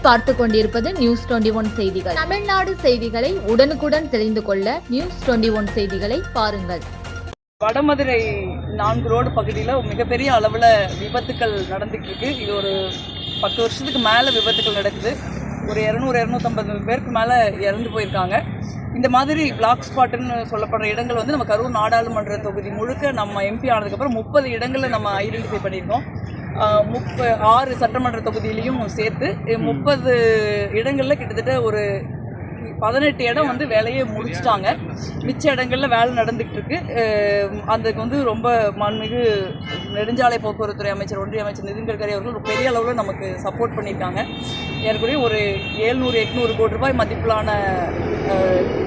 பார்த்து கொண்டிருப்பது news twenty one செய்திகள். தமிழ்நாடு செய்திகளை உடனுக்குடன் தெரிந்து கொள்ள நியூஸ் டுவெண்டி ஒன் செய்திகளை பாருங்கள். வடமதுரை நான்கு ரோடு பகுதியில் மிகப்பெரிய அளவில் விபத்துக்கள் நடந்துக்கிட்டு இருக்கு. இது ஒரு பத்து வருஷத்துக்கு மேலே விபத்துக்கள் நடக்குது. ஒரு இரநூறு இரநூத்தம்பது பேருக்கு மேலே இறந்து போயிருக்காங்க. இந்த மாதிரி பிளாக் ஸ்பாட்டுன்னு சொல்லப்படுற இடங்கள் வந்து நம்ம கரூர் நாடாளுமன்ற தொகுதி முழுக்க நம்ம எம்பி ஆனதுக்கப்புறம் முப்பது இடங்களில் நம்ம ஐடென்டிஃபை பண்ணியிருக்கோம். முப்ப ஆறு சட்டமன்ற தொகுதியிலையும் சேர்த்து முப்பது இடங்களில் கிட்டத்தட்ட ஒரு பதினெட்டு இடம் வந்து வேலையை முடிச்சிட்டாங்க. மிச்ச இடங்களில் வேலை நடந்துகிட்டு இருக்கு. அதுக்கு வந்து ரொம்ப மாண்புமிகு நெடுஞ்சாலை போக்குவரத்துறை அமைச்சர் ஒன்றிய அமைச்சர் நிதின் கட்கரி அவர்கள் ஒரு பெரிய அளவில் நமக்கு சப்போர்ட் பண்ணியிருக்காங்க. ஏற்கனவே ஒரு ஏழ்நூறு எட்நூறு கோடி ரூபாய் மதிப்பிலான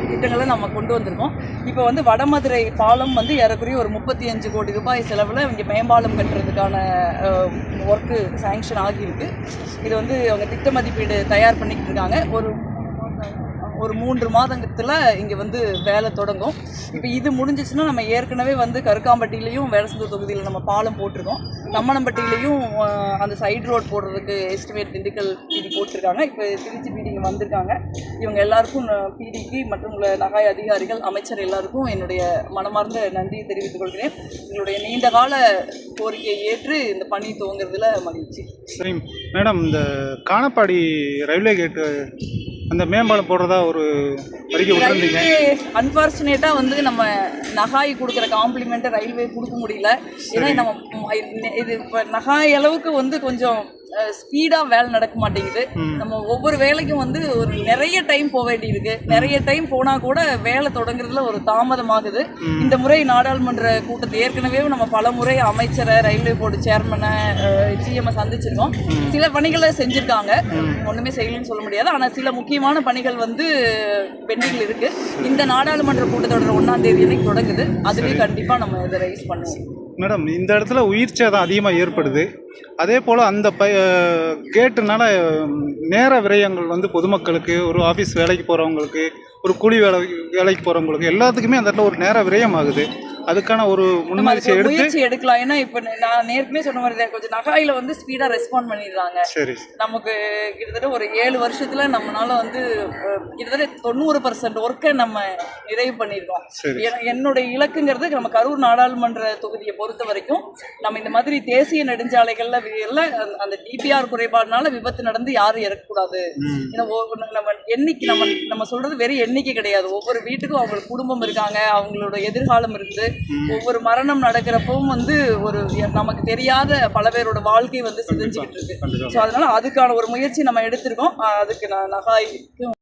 திட்டங்களை நம்ம கொண்டு வந்திருக்கோம். இப்போ வந்து வடமதுரை பாலம் வந்து ஏறக்குறைய ஒரு முப்பத்தி அஞ்சு கோடி ரூபாய் செலவில் இங்கே மேம்பாலம் கட்டுறதுக்கான ஒர்க்கு சேங்ஷன் ஆகியிருக்கு. இது வந்து அவங்க திட்ட மதிப்பீடு தயார் பண்ணிக்கிட்டு இருக்காங்க. ஒரு ஒரு மூன்று மாதத்தில் இங்கே வந்து வேலை தொடங்கும். இப்போ இது முடிஞ்சிச்சுன்னா நம்ம ஏற்கனவே வந்து கருக்காம்பட்டியிலையும் வேடசந்தூர் தொகுதியில் நம்ம பாலம் போட்டிருக்கோம். தம்மனம்பட்டியிலையும் அந்த சைடு ரோட் போடுறதுக்கு எஸ்டிமேட் திண்டுக்கல் பிடி போட்டிருக்காங்க. இப்போ திருச்சி பிடி இங்கே வந்திருக்காங்க. இவங்க எல்லாருக்கும் பிடிக்கு மற்றும் உள்ள நகாய் அதிகாரிகள் அமைச்சர் எல்லாருக்கும் என்னுடைய மனமார்ந்த நன்றியை தெரிவித்துக் கொள்கிறேன். எங்களுடைய நீண்ட கால கோரிக்கையை ஏற்று இந்த பணி துவங்குறதுல மகிழ்ச்சி. சரி மேடம் இந்த காணப்பாடி ரயில்வே கேட்டு அந்த மேம்பாலம் போடுறதா ஒரு அறிக்கை விட்டுருந்தீங்க. அன்பார்ச்சுனேட்டா வந்து நம்ம நகாய் கொடுக்குற காம்ப்ளிமெண்ட்டை ரயில்வே கொடுக்க முடியல. ஏன்னா நம்ம இது இப்போ நகாய் அளவுக்கு வந்து கொஞ்சம் ஸ்பீடாக வேலை நடக்க மாட்டேங்குது. நம்ம ஒவ்வொரு வேலைக்கும் வந்து ஒரு நிறைய டைம் போக வேண்டியிருக்கு. நிறைய டைம் போனால் கூட வேலை தொடங்குறதுல ஒரு தாமதமாகுது. இந்த முறை நாடாளுமன்ற கூட்டத்தை ஏற்கனவே நம்ம பல முறை அமைச்சரை ரயில்வே போர்டு சேர்மனை ஜிஎம்ஐ சந்திச்சிருக்கோம். சில பணிகளை செஞ்சுருக்காங்க. ஒன்றுமே செய்யலன்னு சொல்ல முடியாது. ஆனால் சில முக்கியமான பணிகள் வந்து பெண்டிங்கில் இருக்கு. இந்த நாடாளுமன்ற கூட்டத்தொடர் ஒன்றாம் தேதி தொடங்குது. அதுலேயும் கண்டிப்பாக நம்ம இதை ரைஸ் பண்ணுவோம். மேடம் இந்த இடத்துல உயிர் சேதம் அதிகமாக ஏற்படுது. அதே போல் அந்த ப கேட்டுனால நேர விரயங்கள் வந்து பொதுமக்களுக்கு ஒரு ஆஃபீஸ் வேலைக்கு போகிறவங்களுக்கு ஒரு கூலி வேலை வேலைக்கு போகிறவங்களுக்கு எல்லாத்துக்குமே அந்த இடத்துல ஒரு நேர விரயம் ஆகுது. அதுக்கான ஒரு முன்முயற்சி முயற்சி எடுக்கலாம். ஏன்னா இப்போ நான் நேர்க்குமே சொன்ன மாதிரி தான். கொஞ்சம் நகாயில வந்து ஸ்பீடாக ரெஸ்பாண்ட் பண்ணிடுறாங்க. சரி. நமக்கு கிட்டத்தட்ட ஒரு ஏழு வருஷத்துல நம்மனால வந்து கிட்டத்தட்ட தொண்ணூறு பர்சன்ட் ஒர்க்கை நம்ம நிறைவு பண்ணியிருக்கோம். என்னுடைய இலக்குங்கிறது நம்ம கரூர் நாடாளுமன்ற தொகுதியை பொறுத்த வரைக்கும் நம்ம இந்த மாதிரி தேசிய நெடுஞ்சாலைகள்ல எல்லாம் அந்த- டிபிஆர் குறைபாடுனால விபத்து நடந்து யாரும் இறக்கக்கூடாது. ஏன்னா நம்ம எண்ணிக்கை நம்ம நம்ம சொல்றது வெறும் எண்ணிக்கை கிடையாது. ஒவ்வொரு வீட்டுக்கும் அவங்களுக்கு குடும்பம் இருக்காங்க அவங்களோட எதிர்காலம் இருக்குது ஒவ்வொரு மரணம் நடக்கிறப்பவும் வந்து ஒரு நமக்கு தெரியாத பல பேரோட வாழ்க்கை வந்து சிதைஞ்சுக்கிட்டு இருக்கு. ஸோ அதனால அதுக்கான ஒரு முயற்சி நம்ம எடுத்திருக்கோம். அதுக்கு நான் நகாய்க்கும்